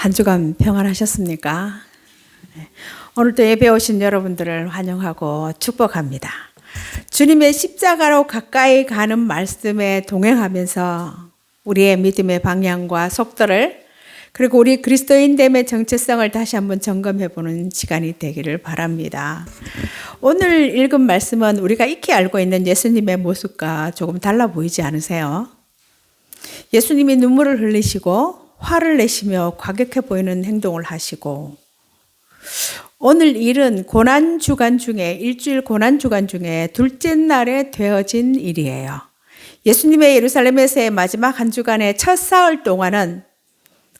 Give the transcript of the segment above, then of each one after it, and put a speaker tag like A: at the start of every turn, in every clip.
A: 한 주간 평안하셨습니까? 네. 오늘도 예배 오신 여러분들을 환영하고 축복합니다. 주님의 십자가로 가까이 가는 말씀에 동행하면서 우리의 믿음의 방향과 속도를 그리고 우리 그리스도인됨의 정체성을 다시 한번 점검해 보는 시간이 되기를 바랍니다. 오늘 읽은 말씀은 우리가 익히 알고 있는 예수님의 모습과 조금 달라 보이지 않으세요? 예수님이 눈물을 흘리시고 화를 내시며 과격해 보이는 행동을 하시고 오늘 일은 고난 주간 중에 일주일 고난 주간 중에 둘째 날에 되어진 일이에요. 예수님의 예루살렘에서의 마지막 한 주간의 첫 사흘 동안은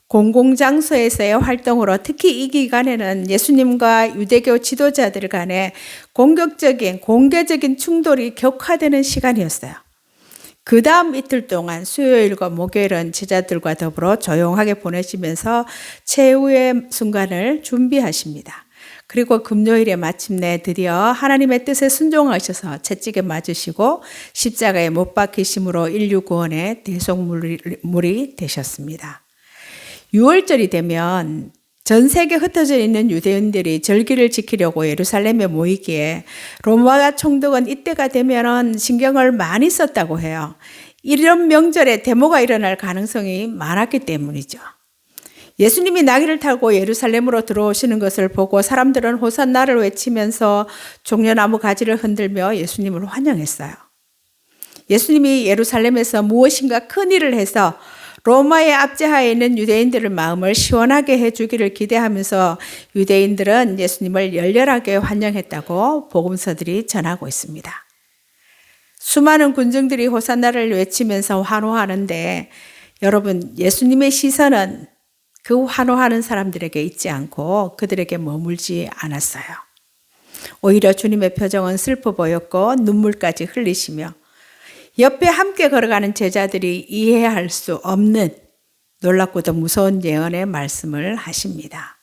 A: 공공장소에서의 활동으로 특히 이 기간에는 예수님과 유대교 지도자들 간의 공격적인 공개적인 충돌이 격화되는 시간이었어요. 그 다음 이틀 동안 수요일과 목요일은 제자들과 더불어 조용하게 보내시면서 최후의 순간을 준비하십니다. 그리고 금요일에 마침내 드디어 하나님의 뜻에 순종하셔서 채찍에 맞으시고 십자가에 못 박히심으로 인류 구원의 대속물이 되셨습니다. 6월절이 되면 전 세계 흩어져 있는 유대인들이 절기를 지키려고 예루살렘에 모이기에 로마 총독은 이때가 되면은 신경을 많이 썼다고 해요. 이런 명절에 데모가 일어날 가능성이 많았기 때문이죠. 예수님이 나귀를 타고 예루살렘으로 들어오시는 것을 보고 사람들은 호산나를 외치면서 종려나무 가지를 흔들며 예수님을 환영했어요. 예수님이 예루살렘에서 무엇인가 큰 일을 해서 로마의 압제하에 있는 유대인들의 마음을 시원하게 해주기를 기대하면서 유대인들은 예수님을 열렬하게 환영했다고 복음서들이 전하고 있습니다. 수많은 군중들이 호산나를 외치면서 환호하는데 여러분 예수님의 시선은 그 환호하는 사람들에게 있지 않고 그들에게 머물지 않았어요. 오히려 주님의 표정은 슬퍼 보였고 눈물까지 흘리시며 옆에 함께 걸어가는 제자들이 이해할 수 없는 놀랍고도 무서운 예언의 말씀을 하십니다.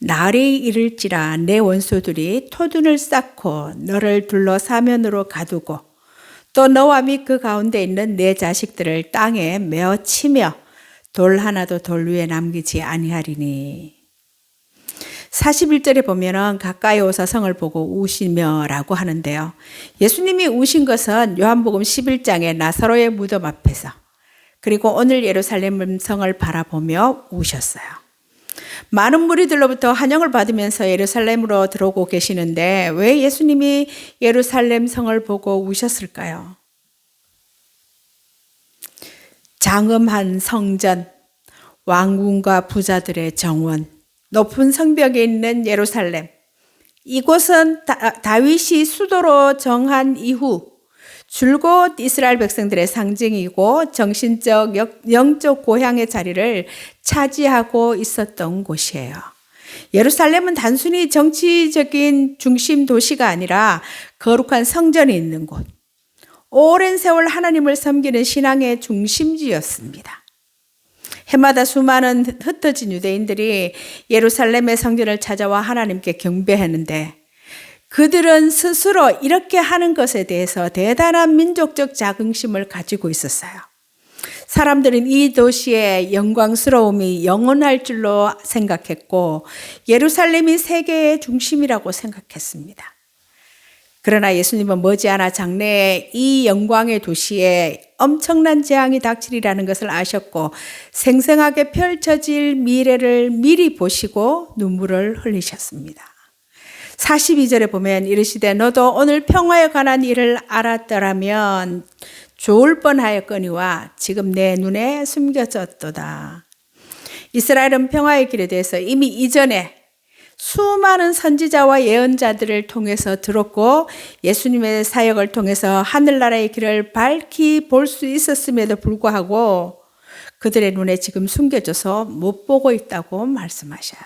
A: 날이 이를지라 내 원수들이 토둔을 쌓고 너를 둘러 사면으로 가두고 또 너와 및 그 가운데 있는 내 자식들을 땅에 메어 치며 돌 하나도 돌 위에 남기지 아니하리니 41절에 보면은 가까이 오사 성을 보고 우시며라고 하는데요. 예수님이 우신 것은 요한복음 11장의 나사로의 무덤 앞에서 그리고 오늘 예루살렘 성을 바라보며 우셨어요. 많은 무리들로부터 환영을 받으면서 예루살렘으로 들어오고 계시는데 왜 예수님이 예루살렘 성을 보고 우셨을까요? 장엄한 성전, 왕궁과 부자들의 정원, 높은 성벽에 있는 예루살렘. 이곳은 다, 윗이 수도로 정한 이후 줄곧 이스라엘 백성들의 상징이고 정신적, 영적 고향의 자리를 차지하고 있었던 곳이에요. 예루살렘은 단순히 정치적인 중심 도시가 아니라 거룩한 성전이 있는 곳. 오랜 세월 하나님을 섬기는 신앙의 중심지였습니다. 해마다 수많은 흩어진 유대인들이 예루살렘의 성전을 찾아와 하나님께 경배했는데 그들은 스스로 이렇게 하는 것에 대해서 대단한 민족적 자긍심을 가지고 있었어요. 사람들은 이 도시의 영광스러움이 영원할 줄로 생각했고 예루살렘이 세계의 중심이라고 생각했습니다. 그러나 예수님은 머지않아 장래에 이 영광의 도시에 엄청난 재앙이 닥치리라는 것을 아셨고 생생하게 펼쳐질 미래를 미리 보시고 눈물을 흘리셨습니다. 42절에 보면 이르시되 너도 오늘 평화에 관한 일을 알았더라면 좋을 뻔하였거니와 지금 내 눈에 숨겨졌도다. 이스라엘은 평화의 길에 대해서 이미 이전에 수많은 선지자와 예언자들을 통해서 들었고 예수님의 사역을 통해서 하늘나라의 길을 밝히 볼 수 있었음에도 불구하고 그들의 눈에 지금 숨겨져서 못 보고 있다고 말씀하셔요.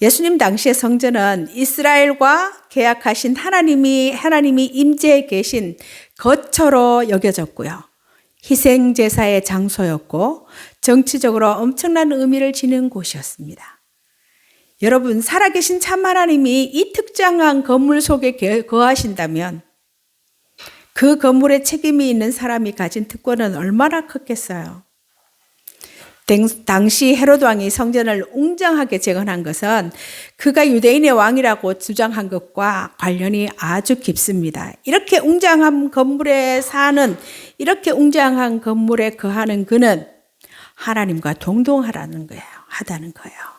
A: 예수님 당시의 성전은 이스라엘과 계약하신 하나님이 하나님이 임재해 계신 거처로 여겨졌고요. 희생 제사의 장소였고 정치적으로 엄청난 의미를 지닌 곳이었습니다. 여러분, 살아계신 참 하나님이 이 특정한 건물 속에 거하신다면 그 건물에 책임이 있는 사람이 가진 특권은 얼마나 컸겠어요. 댕- 당시 헤로드 왕이 성전을 웅장하게 재건한 것은 그가 유대인의 왕이라고 주장한 것과 관련이 아주 깊습니다. 이렇게 웅장한 건물에 사는 이렇게 웅장한 건물에 거하는 그는 하나님과 동동하라는 거예요. 하다는 거예요.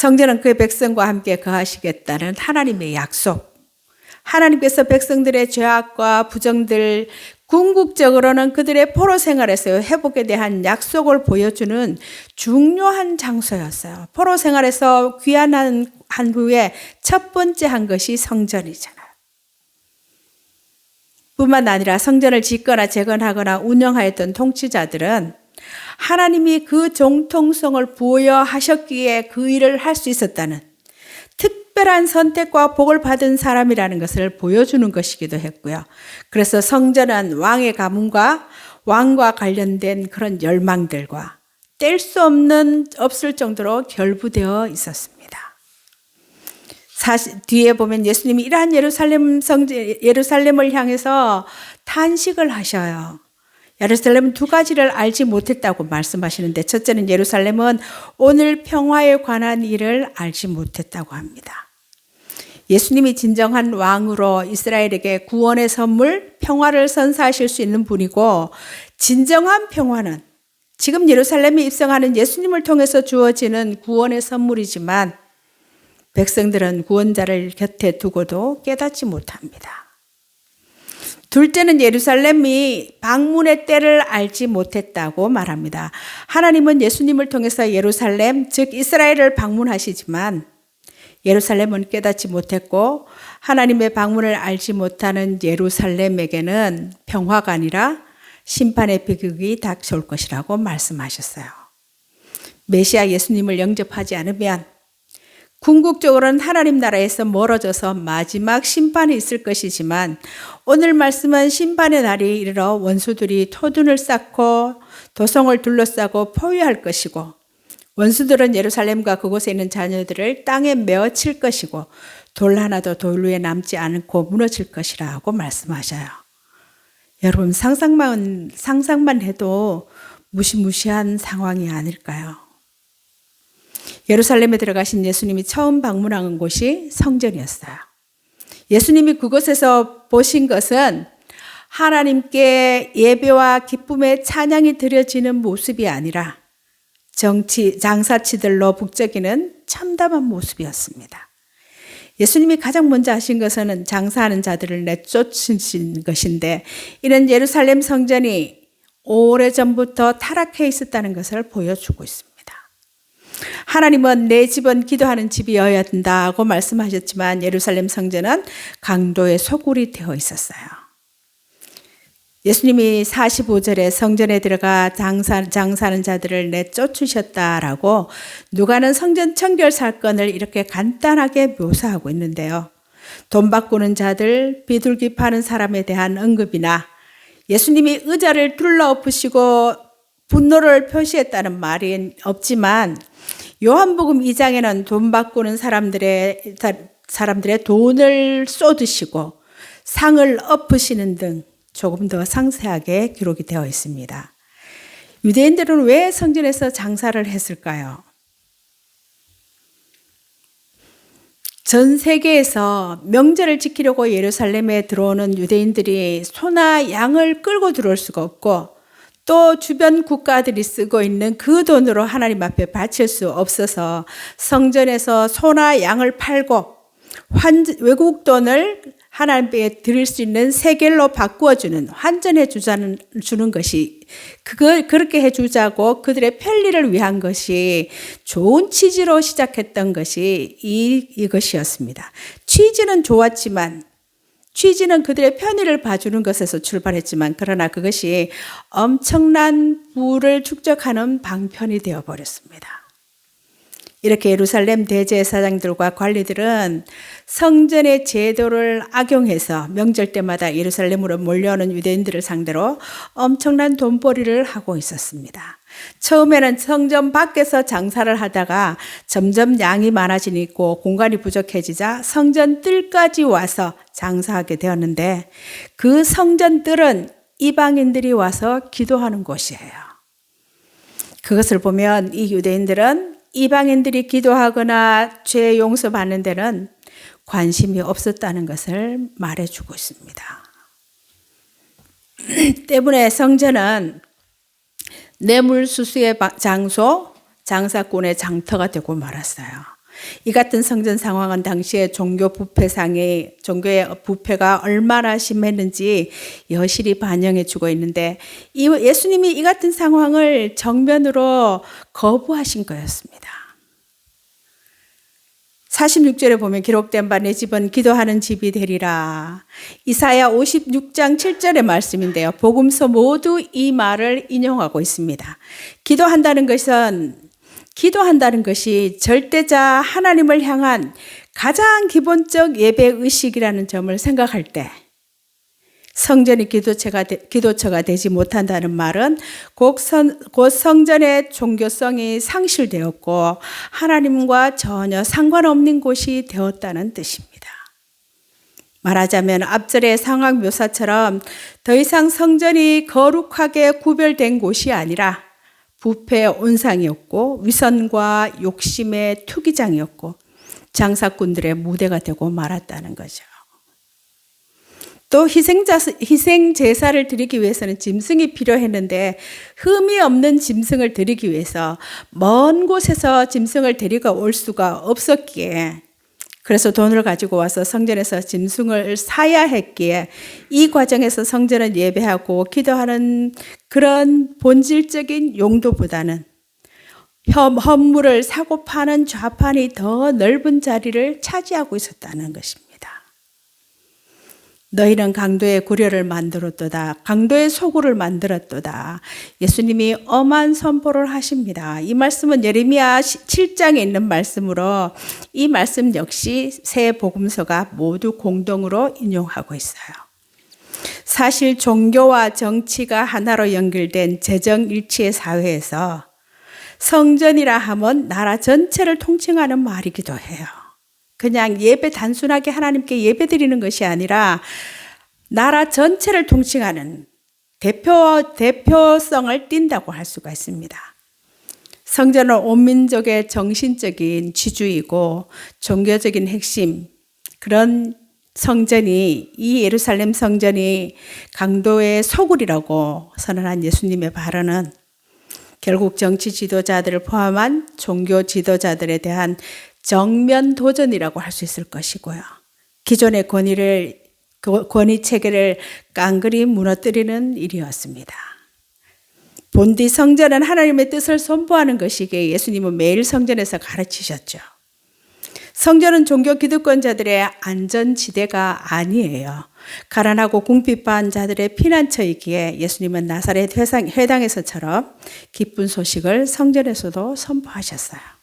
A: 성전은 그의 백성과 함께 거하시겠다는 하나님의 약속. 하나님께서 백성들의 죄악과 부정들 궁극적으로는 그들의 포로 생활에서 회복에 대한 약속을 보여주는 중요한 장소였어요. 포로 생활에서 귀환한 한 후에 첫 번째 한 것이 성전이잖아요. 뿐만 아니라 성전을 짓거나 재건하거나 운영하였던 통치자들은 하나님이 그 정통성을 부여 하셨기에 그 일을 할 수 있었다는 특별한 선택과 복을 받은 사람이라는 것을 보여주는 것이기도 했고요. 그래서 성전은 왕의 가문과 왕과 관련된 그런 열망들과 뗄 수 없는 없을 정도로 결부되어 있었습니다. 사실 뒤에 보면 예수님이 이러한 예루살렘 성전 예루살렘을 향해서 탄식을 하셔요. 예루살렘은 두 가지를 알지 못했다고 말씀하시는데 첫째는 예루살렘은 오늘 평화에 관한 일을 알지 못했다고 합니다. 예수님이 진정한 왕으로 이스라엘에게 구원의 선물, 평화를 선사하실 수 있는 분이고 진정한 평화는 지금 예루살렘에 입성하는 예수님을 통해서 주어지는 구원의 선물이지만 백성들은 구원자를 곁에 두고도 깨닫지 못합니다. 둘째는 예루살렘이 방문의 때를 알지 못했다고 말합니다. 하나님은 예수님을 통해서 예루살렘, 즉 이스라엘을 방문하시지만 예루살렘은 깨닫지 못했고 하나님의 방문을 알지 못하는 예루살렘에게는 평화가 아니라 심판의 비극이 닥쳐올 것이라고 말씀하셨어요. 메시아 예수님을 영접하지 않으면 궁극적으로는 하나님 나라에서 멀어져서 마지막 심판이 있을 것이지만 오늘 말씀은 심판의 날이 이르러 원수들이 토둔을 쌓고 도성을 둘러싸고 포위할 것이고 원수들은 예루살렘과 그곳에 있는 자녀들을 땅에 메어칠 것이고 돌 하나도 돌 위에 남지 않고 무너질 것이라고 말씀하셔요. 여러분 상상만 상상만 해도 무시무시한 상황이 아닐까요? 예루살렘에 들어가신 예수님이 처음 방문한 곳이 성전이었어요. 예수님이 그곳에서 보신 것은 하나님께 예배와 기쁨의 찬양이 드려지는 모습이 아니라 정치, 장사치들로 북적이는 참담한 모습이었습니다. 예수님이 가장 먼저 하신 것은 장사하는 자들을 내쫓으신 것인데 이런 예루살렘 성전이 오래전부터 타락해 있었다는 것을 보여주고 있습니다. 하나님은 내 집은 기도하는 집이어야 된다고 말씀하셨지만 예루살렘 성전은 강도의 소굴이 되어 있었어요. 예수님이 45절에 성전에 들어가 장사, 장사하는 자들을 내쫓으셨다라고 누가는 성전 청결 사건을 이렇게 간단하게 묘사하고 있는데요. 돈 바꾸는 자들, 비둘기 파는 사람에 대한 언급이나 예수님이 의자를 둘러엎으시고 분노를 표시했다는 말이 없지만 요한복음 2장에는 돈 바꾸는 사람들의 사람들의 돈을 쏟으시고 상을 엎으시는 등 조금 더 상세하게 기록이 되어 있습니다. 유대인들은 왜 성전에서 장사를 했을까요? 전 세계에서 명절을 지키려고 예루살렘에 들어오는 유대인들이 소나 양을 끌고 들어올 수가 없고 또 주변 국가들이 쓰고 있는 그 돈으로 하나님 앞에 바칠 수 없어서 성전에서 소나 양을 팔고 환, 외국 돈을 하나님께 드릴 수 있는 세겔로 바꾸어 주는 환전해 주자는 주는 것이 그걸 그렇게 해 주자고 그들의 편리를 위한 것이 좋은 취지로 시작했던 것이 이 이것이었습니다. 취지는 좋았지만 취지는 그들의 편의를 봐주는 것에서 출발했지만 그러나 그것이 엄청난 부를 축적하는 방편이 되어 버렸습니다. 이렇게 예루살렘 대제사장들과 관리들은 성전의 제도를 악용해서 명절 때마다 예루살렘으로 몰려오는 유대인들을 상대로 엄청난 돈벌이를 하고 있었습니다. 처음에는 성전 밖에서 장사를 하다가 점점 양이 많아지고 공간이 부족해지자 성전 뜰까지 와서 장사하게 되었는데 그 성전 뜰은 이방인들이 와서 기도하는 곳이에요. 그것을 보면 이 유대인들은 이방인들이 기도하거나 죄 용서받는 데는 관심이 없었다는 것을 말해주고 있습니다. 때문에 성전은 뇌물수수의 장소, 장사꾼의 장터가 되고 말았어요. 이 같은 성전 상황은 당시에 종교 부패상의 종교의 부패가 얼마나 심했는지 여실히 반영해 주고 있는데 이 예수님이 이 같은 상황을 정면으로 거부하신 거였습니다. 46절에 보면 기록된 바 내 집은 기도하는 집이 되리라. 이사야 56장 7절의 말씀인데요. 복음서 모두 이 말을 인용하고 있습니다. 기도한다는 것은 기도한다는 것이 절대자 하나님을 향한 가장 기본적 예배 의식이라는 점을 생각할 때 성전이 기도처가, 기도처가 되지 못한다는 말은 곧, 선, 곧 성전의 종교성이 상실되었고 하나님과 전혀 상관없는 곳이 되었다는 뜻입니다. 말하자면 앞절의 상황 묘사처럼 더 이상 성전이 거룩하게 구별된 곳이 아니라 부패의 온상이었고 위선과 욕심의 투기장이었고 장사꾼들의 무대가 되고 말았다는 거죠. 또 희생자, 희생 제사를 드리기 위해서는 짐승이 필요했는데 흠이 없는 짐승을 드리기 위해서 먼 곳에서 짐승을 데리고 올 수가 없었기에 그래서 돈을 가지고 와서 성전에서 짐승을 사야 했기에 이 과정에서 성전을 예배하고 기도하는 그런 본질적인 용도보다는 헌물을 사고 파는 좌판이 더 넓은 자리를 차지하고 있었다는 것입니다. 너희는 강도의 구려를 만들었도다. 강도의 소굴을 만들었도다. 예수님이 엄한 선포를 하십니다. 이 말씀은 예레미야 7장에 있는 말씀으로 이 말씀 역시 새 복음서가 모두 공동으로 인용하고 있어요. 사실 종교와 정치가 하나로 연결된 재정 일치의 사회에서 성전이라 하면 나라 전체를 통칭하는 말이기도 해요. 그냥 예배 단순하게 하나님께 예배 드리는 것이 아니라 나라 전체를 통칭하는 대표, 대표성을 띈다고 할 수가 있습니다. 성전은 온 민족의 정신적인 지주이고 종교적인 핵심, 그런 성전이, 이 예루살렘 성전이 강도의 소굴이라고 선언한 예수님의 발언은 결국 정치 지도자들을 포함한 종교 지도자들에 대한 정면 도전이라고 할 수 있을 것이고요. 기존의 권위를 그 권위 체계를 깡그리 무너뜨리는 일이었습니다. 본디 성전은 하나님의 뜻을 선포하는 것이기에 예수님은 매일 성전에서 가르치셨죠. 성전은 종교 기득권자들의 안전지대가 아니에요. 가난하고 궁핍한 자들의 피난처이기에 예수님은 나사렛 회당에서처럼 기쁜 소식을 성전에서도 선포하셨어요.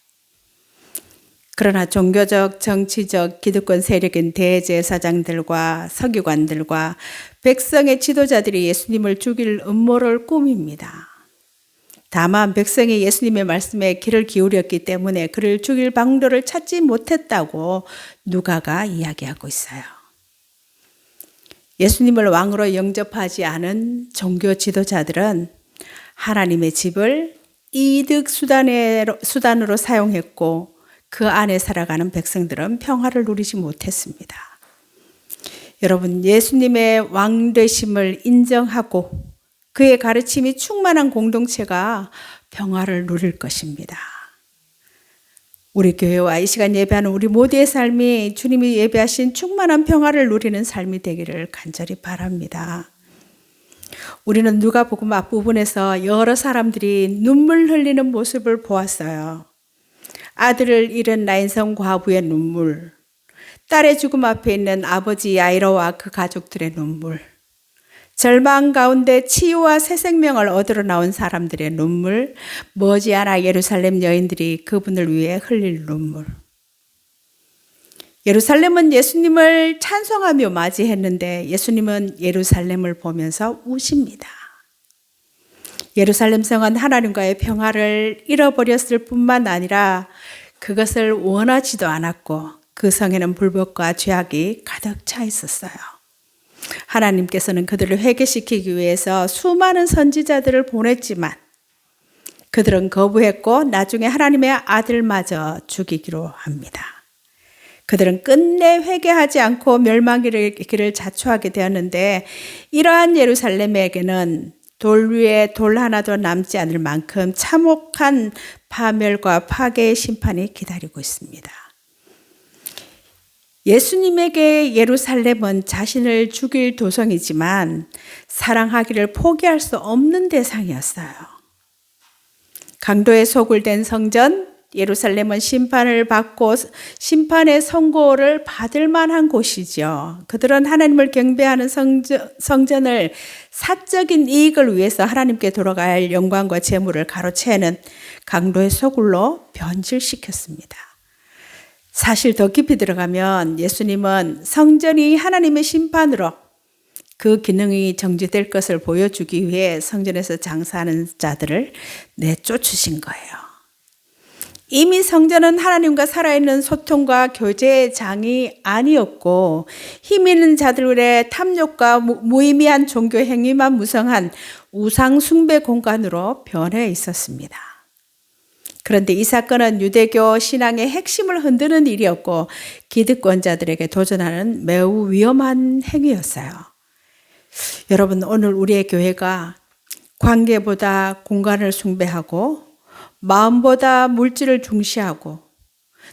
A: 그러나 종교적, 정치적, 기득권 세력인 대제사장들과 서기관들과 백성의 지도자들이 예수님을 죽일 음모를 꾸밉니다. 다만 백성이 예수님의 말씀에 귀를 기울였기 때문에 그를 죽일 방도를 찾지 못했다고 누가가 이야기하고 있어요. 예수님을 왕으로 영접하지 않은 종교 지도자들은 하나님의 집을 이득 수단으로 사용했고 그 안에 살아가는 백성들은 평화를 누리지 못했습니다. 여러분, 예수님의 왕되심을 인정하고 그의 가르침이 충만한 공동체가 평화를 누릴 것입니다. 우리 교회와 이 시간 예배하는 우리 모두의 삶이 주님이 예배하신 충만한 평화를 누리는 삶이 되기를 간절히 바랍니다. 우리는 누가복음 앞부분에서 여러 사람들이 눈물 흘리는 모습을 보았어요. 아들을 잃은 나인성 과부의 눈물, 딸의 죽음 앞에 있는 아버지 야이로와 그 가족들의 눈물, 절망 가운데 치유와 새 생명을 얻으러 나온 사람들의 눈물, 머지않아 예루살렘 여인들이 그분을 위해 흘릴 눈물. 예루살렘은 예수님을 찬송하며 맞이했는데 예수님은 예루살렘을 보면서 우십니다. 예루살렘 성은 하나님과의 평화를 잃어버렸을 뿐만 아니라 그것을 원하지도 않았고 그 성에는 불법과 죄악이 가득 차 있었어요. 하나님께서는 그들을 회개시키기 위해서 수많은 선지자들을 보냈지만 그들은 거부했고 나중에 하나님의 아들마저 죽이기로 합니다. 그들은 끝내 회개하지 않고 멸망의 길을 자초하게 되었는데 이러한 예루살렘에게는 돌 위에 돌 하나도 남지 않을 만큼 참혹한 파멸과 파괴의 심판이 기다리고 있습니다. 예수님에게 예루살렘은 자신을 죽일 도성이지만 사랑하기를 포기할 수 없는 대상이었어요. 강도의 소굴된 성전, 예루살렘은 심판을 받고 심판의 선고를 받을 만한 곳이죠. 그들은 하나님을 경배하는 성전, 성전 을 사적인 이익을 위해서 하나님께 돌아갈 영광과 재물을 가로채는 강도의 소굴로 변질시켰습니다. 사실 더 깊이 들어가면 예수님은 성전이 하나님의 심판으로 그 기능이 정지될 것을 보여주기 위해 성전에서 장사하는 자들을 내쫓으신 거예요. 이미 성전은 하나님과 살아있는 소통과 교제의 장이 아니었고 힘 있는 자들의 탐욕과 무의미한 종교 행위만 무성한 우상 숭배 공간으로 변해 있었습니다. 그런데 이 사건은 유대교 신앙의 핵심을 흔드는 일이었고 기득권자들에게 도전하는 매우 위험한 행위였어요. 여러분 오늘 우리의 교회가 관계보다 공간을 숭배하고 마음보다 물질을 중시하고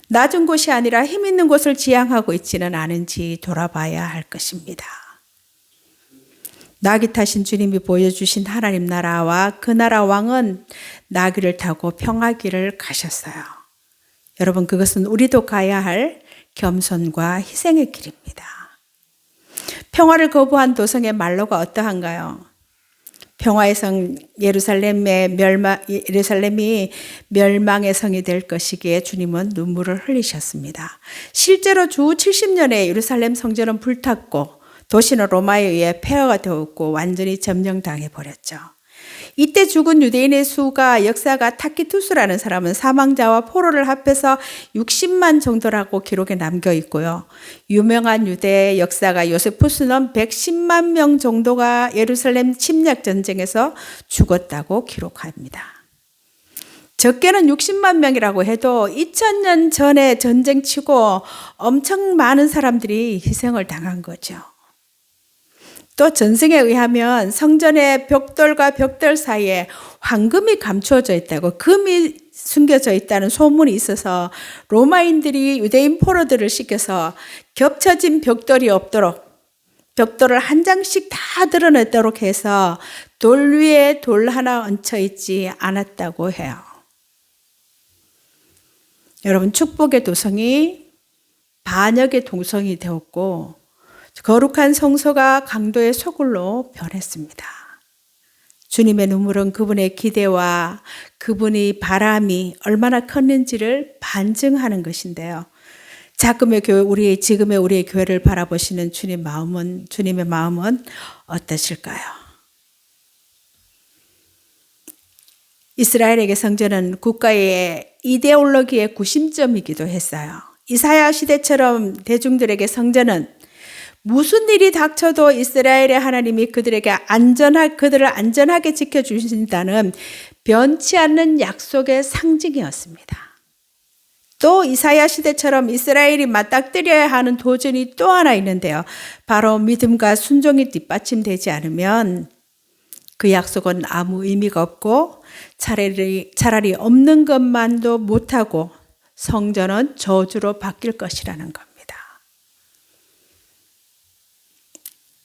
A: 낮은 곳이 아니라 힘 있는 곳을 지향하고 있지는 않은지 돌아봐야 할 것입니다. 나귀 타신 주님이 보여주신 하나님 나라와 그 나라 왕은 나귀를 타고 평화길을 가셨어요. 여러분, 그것은 우리도 가야 할 겸손과 희생의 길입니다. 평화를 거부한 도성의 말로가 어떠한가요? 평화의 성 예루살렘의 멸망 예루살렘이 멸망의 성이 될 것이기에 주님은 눈물을 흘리셨습니다. 실제로 주 70년에 예루살렘 성전은 불탔고 도시는 로마에 의해 폐허가 되었고 완전히 점령당해 버렸죠. 이때 죽은 유대인의 수가 역사가 타키투스라는 사람은 사망자와 포로를 합해서 60만 정도라고 기록에 남겨 있고요. 유명한 유대 역사가 요세푸스는 110만 명 정도가 예루살렘 침략 전쟁에서 죽었다고 기록합니다. 적게는 60만 명이라고 해도 2000년 전에 전쟁 치고 엄청 많은 사람들이 희생을 당한 거죠. 또 전승에 의하면 성전의 벽돌과 벽돌 사이에 황금이 감추어져 있다고 금이 숨겨져 있다는 소문이 있어서 로마인들이 유대인 포로들을 시켜서 겹쳐진 벽돌이 없도록 벽돌을 한 장씩 다 드러내도록 해서 돌 위에 돌 하나 얹혀 있지 않았다고 해요. 여러분 축복의 도성이 반역의 동성이 되었고 거룩한 성소가 강도의 소굴로 변했습니다. 주님의 눈물은 그분의 기대와 그분의 바람이 얼마나 컸는지를 반증하는 것인데요. 자금의 교회, 우리 지금의 우리의 교회를 바라보시는 주님 마음은 주님의 마음은 어떠실까요? 이스라엘에게 성전은 국가의 이데올로기의 구심점이기도 했어요. 이사야 시대처럼 대중들에게 성전은 무슨 일이 닥쳐도 이스라엘의 하나님이 그들에게 안전하, 그들을 안전하게 지켜 주신다는 변치 않는 약속의 상징이었습니다. 또 이사야 시대처럼 이스라엘이 맞닥뜨려야 하는 도전이 또 하나 있는데요. 바로 믿음과 순종이 뒷받침되지 않으면 그 약속은 아무 의미가 없고 차라리, 차라리 없는 것만도 못하고 성전은 저주로 바뀔 것이라는 겁니다.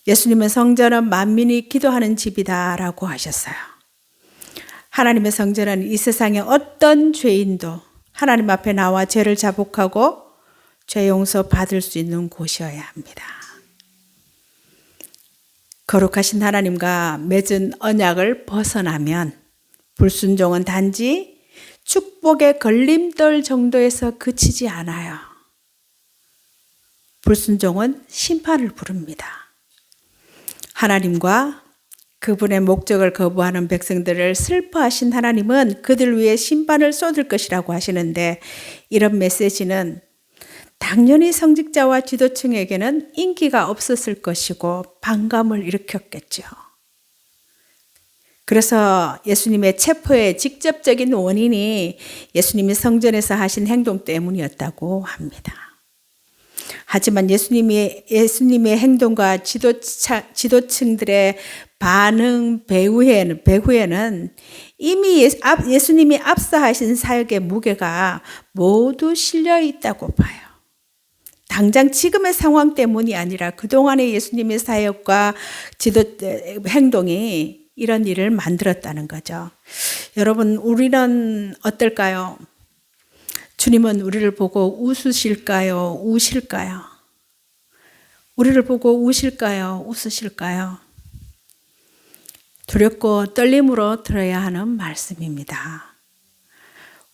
A: 예수님은 성전은 만민이 기도하는 집이다라고 하셨어요. 하나님의 성전은 이 세상의 어떤 죄인도 하나님 앞에 나와 죄를 자복하고 죄 용서 받을 수 있는 곳이어야 합니다. 거룩하신 하나님과 맺은 언약을 벗어나면 불순종은 단지 축복의 걸림돌 정도에서 그치지 않아요. 불순종은 심판을 부릅니다. 하나님과 그분의 목적을 거부하는 백성들을 슬퍼하신 하나님은 그들 위해 심판을 쏟을 것이라고 하시는데 이런 메시지는 당연히 성직자와 지도층에게는 인기가 없었을 것이고 반감을 일으켰겠죠. 그래서 예수님의 체포의 직접적인 원인이 예수님이 성전에서 하신 행동 때문이었다고 합니다. 하지만 예수님이 예수님의 행동과 지도차, 지도층들의 반응 배후에는 배후에는 이미 예수, 앞, 예수님이 앞서하신 사역의 무게가 모두 실려 있다고 봐요. 당장 지금의 상황 때문이 아니라 그동안의 예수님의 사역과 지도 행동이 이런 일을 만들었다는 거죠. 여러분, 우리는 어떨까요? 주님은 우리를 보고 웃으실까요? 우실까요? 우리를 보고 우실까요? 웃으실까요? 두렵고 떨림으로 들어야 하는 말씀입니다.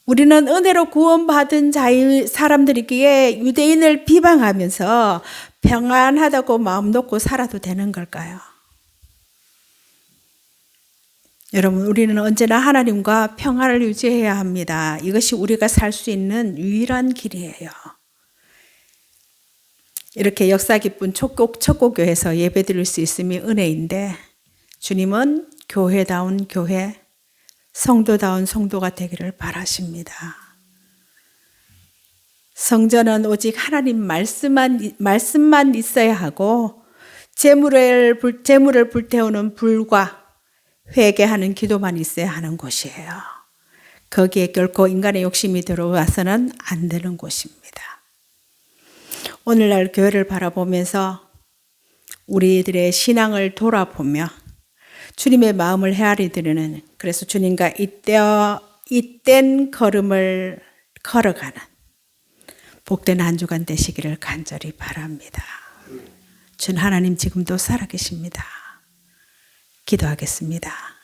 A: 우리는 은혜로 구원받은 자유 사람들이기에 유대인을 비방하면서 평안하다고 마음 놓고 살아도 되는 걸까요? 여러분, 우리는 언제나 하나님과 평화를 유지해야 합니다. 이것이 우리가 살 수 있는 유일한 길이에요. 이렇게 역사 깊은 촉곡, 척고교에서 예배 드릴 수 있음이 은혜인데, 주님은 교회다운 교회, 성도다운 성도가 되기를 바라십니다. 성전은 오직 하나님 말씀만, 말씀만 있어야 하고, 재물을, 불, 재물을 불태우는 불과 회개하는 기도만 있어야 하는 곳이에요. 거기에 결코 인간의 욕심이 들어와서는 안 되는 곳입니다. 오늘날 교회를 바라보면서 우리들의 신앙을 돌아보며 주님의 마음을 헤아리 드리는 그래서 주님과 이때어 이땐 걸음을 걸어가는 복된 한 주간 되시기를 간절히 바랍니다. 준 하나님 지금도 살아계십니다. 기도하겠습니다.